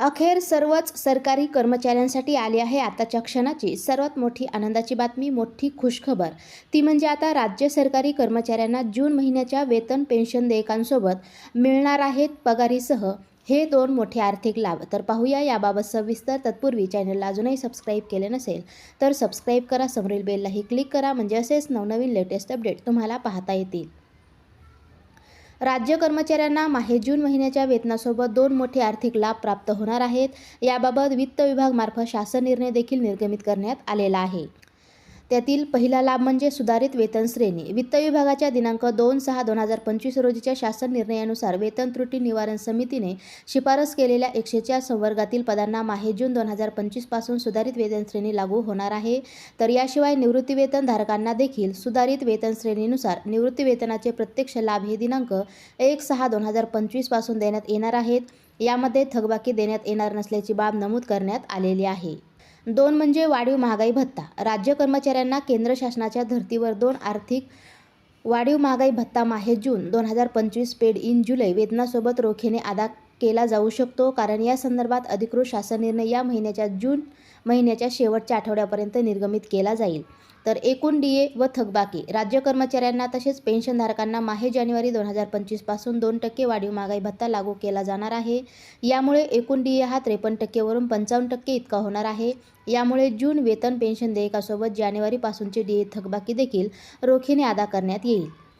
अखेर सर्वच सरकारी कर्मचाऱ्यांसाठी आली आहे आताच्या क्षणाची सर्वात मोठी आनंदाची बातमी मोठी खुशखबर. ती म्हणजे आता राज्य सरकारी कर्मचाऱ्यांना जून महिन्याच्या वेतन पेन्शन देयकांसोबत मिळणार आहेत पगारीसह. हे दोन मोठे आर्थिक लाभ. तर पाहूया याबाबत सविस्तर. तत्पूर्वी चॅनलला अजूनही सबस्क्राईब केले नसेल तर सबस्क्राईब करा. समोरील बेललाही क्लिक करा. म्हणजे असेच नवनवीन लेटेस्ट अपडेट तुम्हाला पाहता येतील. राज्य कर्मचाऱ्यांना माहे जून महिन्याच्या वेतनासोबत दोन मोठे आर्थिक लाभ प्राप्त होणार आहेत. याबाबत वित्त विभागमार्फत शासन निर्णय देखील निर्गमित करण्यात आलेला आहे. त्यातील पहिला लाभ म्हणजे सुधारित वेतन श्रेणी. वित्त विभागाच्या दिनांक दोन सहा दोन हजार पंचवीस रोजीच्या शासन निर्णयानुसार वेतन त्रुटी निवारण समितीने शिफारस केलेल्या एकशे चार संवर्गातील पदांना माहे जून दोन हजार पंचवीसपासून सुधारित वेतन श्रेणी लागू होणार आहे. तर याशिवाय निवृत्तीवेतनधारकांना धारकांना देखील सुधारित वेतन श्रेणीनुसार निवृत्ती वेतनाचे प्रत्यक्ष लाभ हे दिनांक एक सहा दोन हजार पंचवीसपासून देण्यात येणार आहेत. यामध्ये थकबाकी देण्यात येणार नसल्याची बाब नमूद करण्यात आलेली आहे. दोन म्हणजे वाढीव महागाई भत्ता. राज्य कर्मचाऱ्यांना केंद्र शासनाच्या धर्तीवर दोन आर्थिक वाढीव महागाई भत्ता माहे जून दोन हजार पंचवीस पेड इन जुलै वेतनासोबत रोखीने अदा केला जाऊ शकतो. कारण या संदर्भात अधिकृत शासन निर्णय या महिन्याच्या जून महिन्याच्या शेवटच्या आठवड्यापर्यंत निर्गमित केला जाईल. तर एकूण डी ए व थकबाकी राज्य कर्मचाऱ्यांना तसेच पेन्शनधारकांना माहे जानेवारी दोन हजार पंचवीसपासून दोन टक्के वाढीव महागाई भत्ता लागू केला जाणार आहे. यामुळे एकूण डी ए हा त्रेपन्न टक्केवरून पंचावन्न टक्के इतका होणार आहे. यामुळे जून वेतन पेन्शन देयकासोबत जानेवारीपासूनचे डी ए थकबाकी देखील रोखीने अदा करण्यात येईल.